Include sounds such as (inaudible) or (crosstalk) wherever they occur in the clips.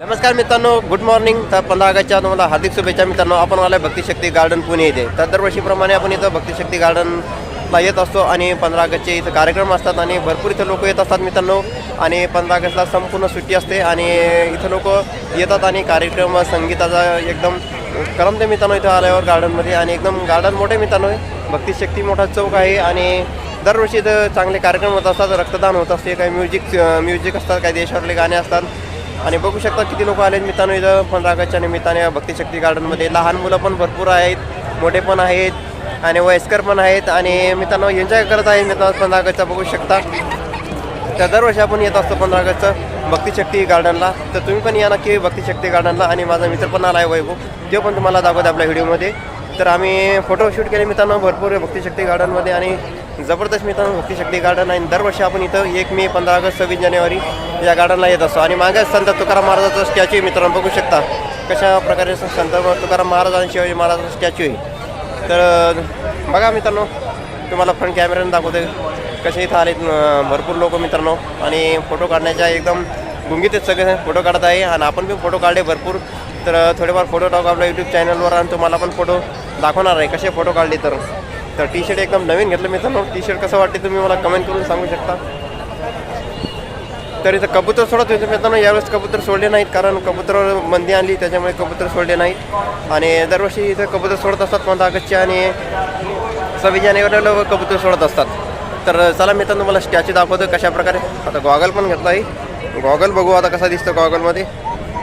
नमस्कार मित्रांनो good morning तर पंधरा ऑगस्टच्या तुम्हाला हार्दिक शुभेच्छा मित्रांनो. आपण आला भक्तिशक्ती गार्डन पुणे येते तर दरवर्षीप्रमाणे आपण इथं भक्तिशक्ती गार्डनला येत असतो आणि पंधरा ऑगस्टचे इथं कार्यक्रम असतात आणि भरपूर इथं लोक येत असतात मित्रांनो. आणि पंधरा ऑगस्टला संपूर्ण सुट्टी असते आणि इथं लोक येतात आणि कार्यक्रम संगीताचा एकदम करमते मित्रांनो इथं आल्यावर गार्डनमध्ये. आणि एकदम गार्डन मोठे मित्रांनो. भक्तिशक्ती मोठा चौक आहे आणि दरवर्षी इथं चांगले कार्यक्रम होत असतात रक्तदान होत असते काही म्युझिक म्युझिक असतात काही देशावरले गाणे असतात. आणि बघू शकता किती लोक आले मित्रांनो इथं. पंधरा ऑगस्टच्या निमित्ताने भक्तिशक्ती गार्डनमध्ये लहान मुलं पण भरपूर आहेत मोठे पण आहेत आणि वयस्कर पण आहेत आणि मित्रांनो एन्जॉय करत आहे मित्रांनो पंधरा ऑगस्टचा बघू शकता. तर दरवर्षी आपण येत असतो पंधरा ऑगस्टचं भक्तिशक्ती गार्डनला तर तुम्ही पण या नक्की भक्तिशक्ती गार्डनला आणि माझा मित्र पण आला आहे वैभव. तो पण तुम्हाला दाखवतो आपल्या व्हिडिओमध्ये तर आम्ही फोटोशूट केले मित्रांनो भरपूर भक्तिशक्ती गार्डनमध्ये आणि जबरदस्त मित्रांनो भक्तिशक्ती गार्डन आहे दरवर्षी आपण इथं एक मे पंधरा ऑगस्ट सव्वीस जानेवारी या गार्डनला येत असतो. आणि मागे संत तुकाराम महाराजाचा स्टॅच्यू मित्रांनो बघू शकता कशा प्रकारे संत तुकाराम महाराज आणि शिवाजी महाराजाचा स्टॅच्यू आहे. तर बघा मित्रांनो तुम्हाला फ्रंट कॅमेऱ्याने दाखवते कसे इथं आले भरपूर लोक मित्रांनो. आणि फोटो काढण्याच्या एकदम गुंगीतच सगळे फोटो काढत आहे. आणि आपण पण फोटो काढले भरपूर. तर थोडेफार फोटो टाकू आपल्या यूट्यूब चॅनलवर आणि तुम्हाला पण फोटो दाखवणार आहे. कसे फोटो काढले तर? तर टी शर्ट एकदम नवीन घेतलं मित्रांनो. टी शर्ट कसं वाटते तुम्ही मला कमेंट करून सांगू शकता. तर इथं कबूतर सोडत होते मित्रांनो. यावेळेस कबूतर सोडले नाहीत कारण कबूतरवर बंदी आणली. त्याच्यामुळे कबूतर सोडले नाहीत. आणि दरवर्षी इथं कबूतर सोडत असतात पंधरा ऑगस्टचे आणि सव्वीस जानेवारीला कबूतर सोडत असतात. तर चला मित्रांनो मला स्टॅच्यू दाखवतो कशा प्रकारे आता गॉगल पण घेतला आहे गॉगल बघू आता कसा दिसतो गॉगलमध्ये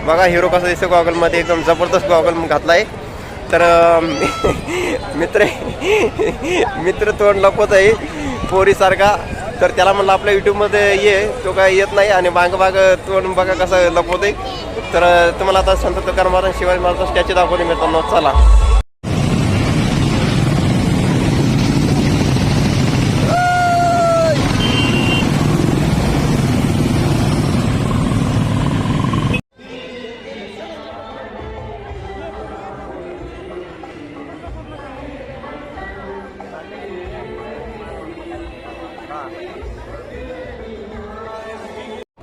बघा हिरो कसं दिसतो गॉगलमध्ये. एकदम जबरदस्त गॉगल घातला आहे तर (laughs) मित्र मित्र तोंड लपवत आहे पोरीसारखा. तर त्याला म्हणलं आपल्या यूट्यूबमध्ये ये तो काय येत नाही आणि बाग बाग तोंड बघा कसं लपवत आहे तर तुम्हाला आता संत तुकाराम महाराज शिवाजी महाराज स्टॅच्यू दाखवते मित्रांनो. चला.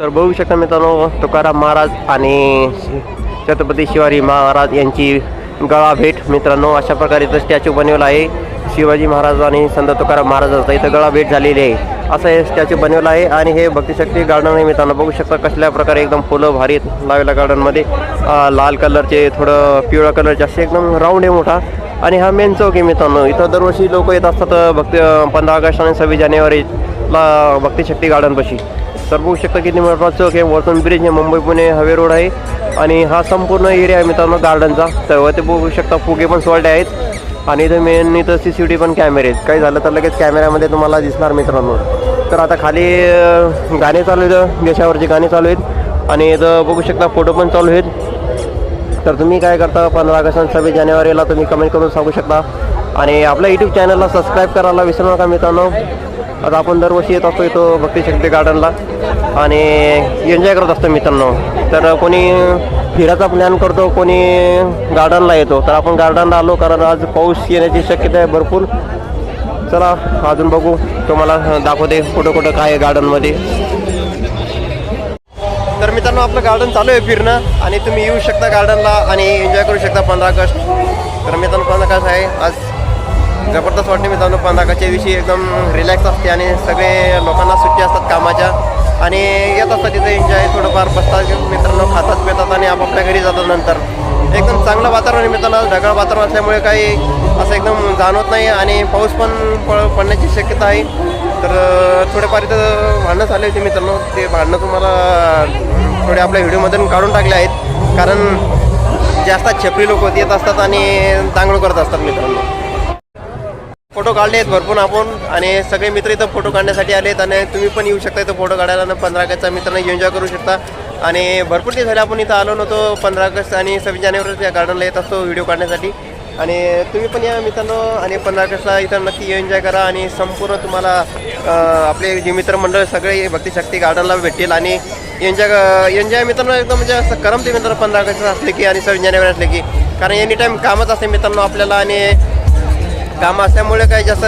तर बघू शकता मित्रांनो तुकाराम महाराज आणि छत्रपती शिवाजी महाराज यांची गळा भेट मित्रांनो अशा प्रकारे इथं स्टॅच्यू बनवला आहे. शिवाजी महाराज आणि संत तुकाराम महाराजांचा इथं गळा भेट झालेली आहे. असं हे स्टॅच्यू बनवलं आहे आणि हे भक्तिशक्ती गार्डन आहे मित्रांनो. बघू शकता कसल्या प्रकारे एकदम फुलं भारी लावलेल्या गार्डनमध्ये लाल कलरचे थोडं पिवळ्या कलरचे असे एकदम राऊंड आहे मोठा. आणि हा मेन चौक आहे मित्रांनो. इथं दरवर्षी लोक येत असतात भक्ती पंधरा ऑगस्ट आणि सव्वीस जानेवारीला भक्तिशक्ती गार्डनपाशी तर बघू शकता किती मोठा चौक आहे वरतून ब्रिज आहे मुंबई पुणे हवे रोड आहे. आणि हा संपूर्ण एरिया आहे मित्रांनो गार्डनचा तर ते बघू शकता फुगे पण सोडले आहेत. आणि इथं मेन इथं सी सी टी पण कॅमेरे आहेत. काही झालं तर लगेच कॅमेऱ्यामध्ये तुम्हाला दिसणार मित्रांनो. तर आता खाली गाणे चालू आहेत. यशावरचे गाणे चालू आहेत. आणि इथं बघू शकता फोटो पण चालू आहेत. तर तुम्ही काय करता पंधरा ऑगस्ट आणि सव्वीस जानेवारीला तुम्ही कमेंट करून सांगू शकता. आणि आपल्या यूट्यूब चॅनलला सबस्क्राईब करायला विसरू नका मित्रांनो. आता आपण दरवर्षी येत असतो इथं भक्तिशक्ती गार्डनला आणि एन्जॉय करत असतो मित्रांनो. तर कोणी फिरायचा प्लॅन करतो कोणी गार्डनला येतो तर आपण गार्डनला आलो कारण आज पाऊस येण्याची शक्यता आहे भरपूर. चला अजून बघू. तुम्हाला दाखवते कुठं कुठं काय आहे गार्डनमध्ये तर मित्रांनो आपलं गार्डन चालू आहे फिरणं आणि तुम्ही येऊ शकता गार्डनला आणि एन्जॉय करू शकता पंधरा ऑगस्ट. तर मित्रांनो पंधरा ऑगस्ट आहे? आज जबरदस्त वाटते मित्रांनो पंधरा ऑगस्टच्या दिवशी एकदम रिलॅक्स असते आणि सगळे लोकांना सुट्टी असतात कामाच्या. आणि येत असतात तिथे एन्जॉय थोडंफार बसतात मित्रांनो खातात पितात आणि आपापल्या घरी जातात नंतर. एकदम चांगलं वातावरण मित्रांना मित्रांनो ढगाळ वातावरण असल्यामुळे काही असं एकदम जाणवत नाही आणि पाऊस पण पड पडण्याची शक्यता आहे. तर थोडेफार इथं भांडणं झाले होते मित्रांनो ते भांडणं तुम्हाला थोडे आपल्या व्हिडिओमधून काढून टाकले आहेत. कारण जास्त छपरी लोक येत असतात आणि चांगलं करत असतात मित्रांनो. फोटो काढले आहेत भरपूर आपण आणि सगळे मित्र इथं फोटो काढण्यासाठी आलेत आणि तुम्ही पण येऊ शकता इथं फोटो काढायला आणि पंधरा ऑगस्टचा मित्रांनो एन्जॉय करू शकता. आणि भरपूर दिवस झाले आपण इथं आलो नव्हतो पंधरा ऑगस्ट आणि सव्वीस जानेवारी या गार्डनला येत असतो व्हिडिओ काढण्यासाठी. आणि तुम्ही पण या मित्रांनो आणि पंधरा ऑगस्टला इथं नक्की एन्जॉय करा आणि संपूर्ण तुम्हाला आपले जे मित्रमंडळ सगळे भक्तिशक्ती गार्डनला भेटतील आणि एन्जॉय एन्जॉय मित्रांनो एकदम म्हणजे असं करमते मित्रांनो पंधरा ऑगस्ट असले की आणि सव्वीस जानेवारी असले की. कारण एनी टाईम कामच असते मित्रांनो आपल्याला आणि काम असल्यामुळे काही जास्त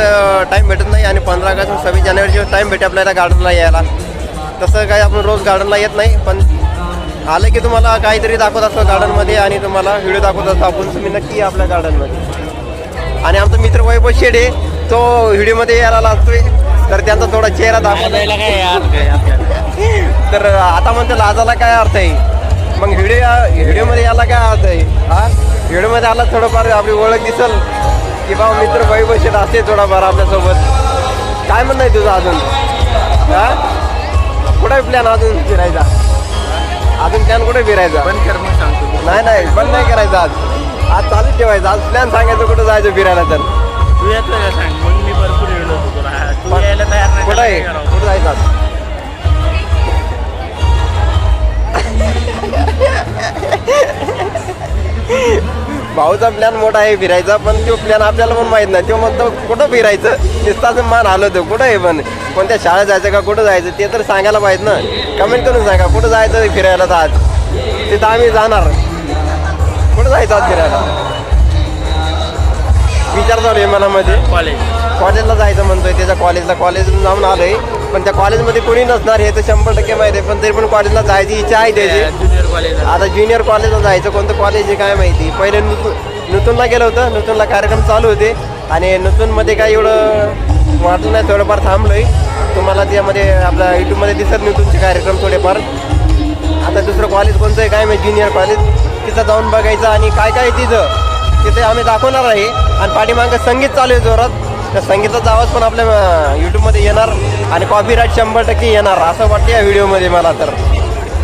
टाईम भेटत नाही आणि पंधरा ऑगस्ट सव्वीस जानेवारीचे टाईम भेटे आपल्याला गार्डनला यायला तसं काही आपण रोज गार्डनला येत नाही. पण आलं की तुम्हाला काहीतरी दाखवत असतो गार्डनमध्ये आणि तुम्हाला व्हिडिओ दाखवत असतो आपण. तुम्ही नक्की आपल्या गार्डनमध्ये आणि आमचा मित्र वैभव शेडे तो व्हिडिओमध्ये यायला लागतोय. तर त्यांचा थोडा चेहरा दाखवत तर आता म्हणते लाजाला काय अर्थ आहे? मग व्हिडिओ व्हिडिओमध्ये याला काय अर्थ आहे? हा? व्हिडिओमध्ये आला थोडंफार आपली ओळख दिसल. की बाबा मित्र वैभव शेड असते थोडाफार आपल्यासोबत. काय म्हणणं आहे तुझं अजून? हा? कुठे प्लॅन अजून फिरायचा? अजून प्लॅन कुठे फिरायचा? बंद कर मग सांगतो. नाही नाही बंद नाही करायचं आज. आज चालूच ठेवायचं. आज प्लॅन सांगायचं कुठं जायचं फिरायला तर. तू येतो का सांग? मग मी भरपूर येलो होतो तुला. तू यायला तयार नाही कुठं आहे? कुठं जायचं आज? भाऊचा प्लॅन मोठा आहे फिरायचा पण तो प्लॅन आपल्याला पण माहीत नाही. तो म्हणतो कुठं फिरायचं? नुसताच मान आलं होतं. कुठं आहे पण? कोणत्या शाळेत जायचं का? कुठं जायचं? ते तर सांगायला पाहिजे ना. कमेंट करून सांगा कुठं जायचं फिरायला तर आज? तिथं आम्ही जाणार. कुठं जायचं आज फिरायला? विचार चालू आहे मनामध्ये. कॉलेज कॉलेजला जायचं म्हणतोय त्याच्या कॉलेजला कॉलेज जाऊन आलोय. पण त्या कॉलेजमध्ये कोणी नसणार हे तर शंभर टक्के माहिती आहे. कॉलेजला जायची इच्छा आहे त्याची. ज्युनियर कॉलेज आता ज्युनियर कॉलेजला जायचं कोणतं कॉलेज आहे काय माहिती. पहिले नुतून नूतनला गेलं होतं नूतनला कार्यक्रम चालू होते. आणि नूतनमध्ये काय एवढं वाटलं नाही थोडंफार थांबलोय. तुम्हाला त्यामध्ये आपल्या यूट्यूबमध्ये दिसत नूतनचे कार्यक्रम थोडेफार. आता दुसरं कॉलेज कोणतं आहे काय माहिती ज्युनियर कॉलेज तिथं जाऊन बघायचं आणि काय काय आहे तिथं तिथे आम्ही दाखवणार आहे. आणि पाठीमागं संगीत चालू आहे जोरात. तर संगीताचा आवाज पण आपल्या यूट्यूबमध्ये येणार आणि कॉपीराईट शंभर टक्के येणार असं वाटतं या व्हिडिओमध्ये मला तर.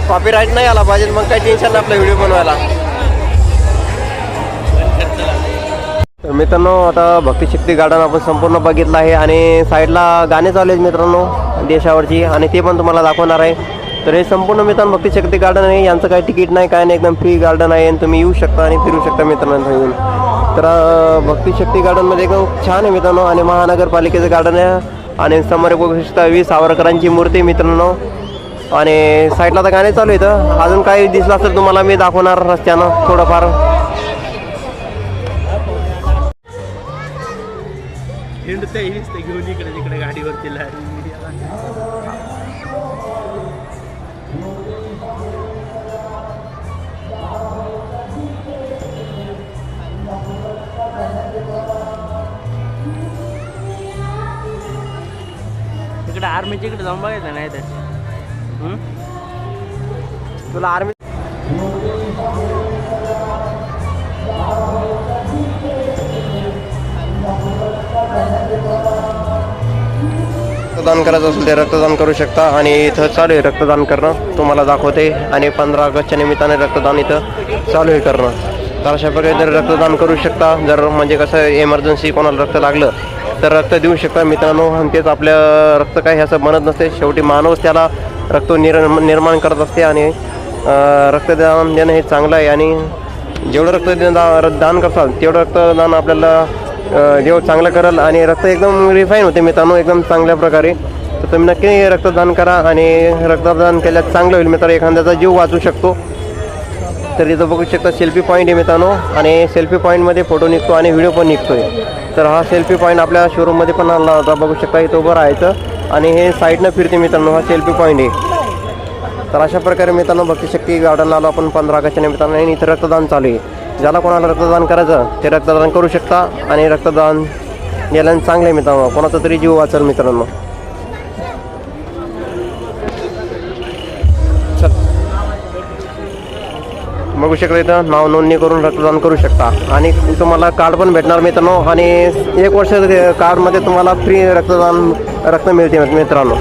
कॉपीराईट नाही आला पाहिजे मग काही टेन्शन नाही आपला व्हिडिओ बनवायला. तर मित्रांनो आता भक्तिशक्ती गार्डन आपण संपूर्ण बघितलं आहे आणि साईडला गाणे चालू आहेत मित्रांनो देशावरची आणि ते पण तुम्हाला दाखवणार आहे. तर हे संपूर्ण मित्रांनो भक्तिशक्ती गार्डन आहे यांचं काही तिकीट नाही काय नाही एकदम फ्री गार्डन आहे आणि तुम्ही येऊ शकता आणि फिरू शकता मित्रांनो येऊन तर भक्तिशक्ती गार्डनमध्ये एकदम छान आहे मित्रांनो आणि महानगरपालिकेचं गार्डन आहे. आणि समोर बघू शकता वीस सावरकरांची मूर्ती मित्रांनो. आणि साईडला तर गाणे चालू आहेत अजून काही दिसलं असेल तुम्हाला मी दाखवणार रस्त्यानं थोडंफार. घेऊन इकडे तिकडे गाडीवरती आर्मी तिकडे जाऊन बघायचं नाही तर. तुला आर्मी रक्तदान करायचं असेल ते रक्तदान करू शकता आणि इथं चालू आहे रक्तदान करणं. तुम्हाला दाखवते. आणि पंधरा ऑगस्टच्या निमित्ताने रक्तदान इथं चालू आहे करणं. तर अशा प्रकारे जर रक्तदान करू शकता जर म्हणजे कसं इमर्जन्सी कोणाला रक्त लागलं तर रक्त देऊ शकता मित्रांनो. आणि तेच आपल्या रक्त काय ह्याचं असं नसते. शेवटी माणूस त्याला रक्त निर निर्माण करत असते आणि रक्तदान देणं हे चांगलं आहे. आणि जेवढं रक्त दा- दान करसाल तेवढं रक्तदान आपल्याला देव चांगलं करेल. आणि रक्त एकदम रिफाईन होते मित्रांनो एकदम चांगल्या प्रकारे. तर तुम्ही नक्की रक्तदान करा आणि रक्तदान केल्यास चांगलं होईल मित्र एखाद्याचा जीव वाचू शकतो. तर इथं बघू शकता सेल्फी पॉईंट आहे मित्रांनो. आणि सेल्फी पॉईंटमध्ये फोटो निघतो आणि व्हिडिओ पण निघतो आहे तर हा सेल्फी पॉईंट आपल्या शोरूममध्ये पण आणला होता. बघू शकता इथं उभं राहायचं. आणि हे साईडनं फिरते मित्रांनो हा सेल्फी पॉईंट आहे. तर अशा प्रकारे मित्रांनो भक्तिशक्ती गार्डनला आलो आपण पंधरा ऑगस्टच्या निमित्तानं. आणि इथं रक्तदान चालू आहे. ज्याला कोणाला रक्तदान करायचं ते रक्तदान करू शकता. आणि रक्तदान गेल्याने चांगलं आहे मित्रांनो. कोणाचा तरी जीव वाचल मित्रांनो. बघू शकता इथं नाव नोंदणी करून रक्तदान करू शकता. आणि तुम्हाला कार्ड पण भेटणार मित्रांनो. आणि एक वर्ष कार्डमध्ये तुम्हाला फ्री रक्तदान रक्त मिळते मित्रांनो.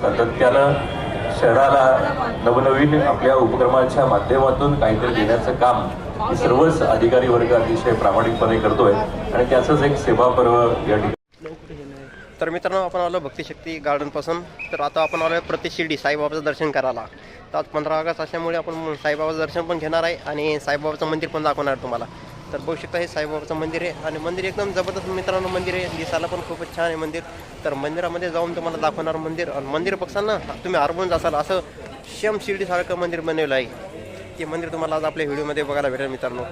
सातत्यानं शहराला नवनवीन आपल्या उपक्रमाच्या माध्यमातून काहीतरी देण्याचं काम सर्वच अधिकारी वर्ग अतिशय प्रामाणिकपणे करतोय. आणि त्याचंच एक सेवा पर्व या ठिकाणी तर मित्रांनो आपण आलो भक्तिशक्ती गार्डनपासून. तर आता आपण आलो आहे प्रतिशिर्डी साईबाबाचं दर्शन करायला. तर आज पंधरा ऑगस्ट असल्यामुळे आपण साईबाबाचं दर्शन पण घेणार आहे आणि साईबाबाचं मंदिर पण दाखवणार तुम्हाला. तर बघू शकता हे साईबाबाचं मंदिर आहे आणि मंदिर एकदम जबरदस्त मित्रांनो मंदिर आहे. दिसायला पण खूपच छान आहे मंदिर. तर मंदिरामध्ये जाऊन तुम्हाला दाखवणार मंदिर. आणि मंदिर बघसाल ना तुम्ही हरवून जासाल असं शेम शिर्डीसारखं मंदिर बनवलं आहे. ते मंदिर तुम्हाला आज आपल्या व्हिडिओमध्ये बघायला भेटेल मित्रांनो.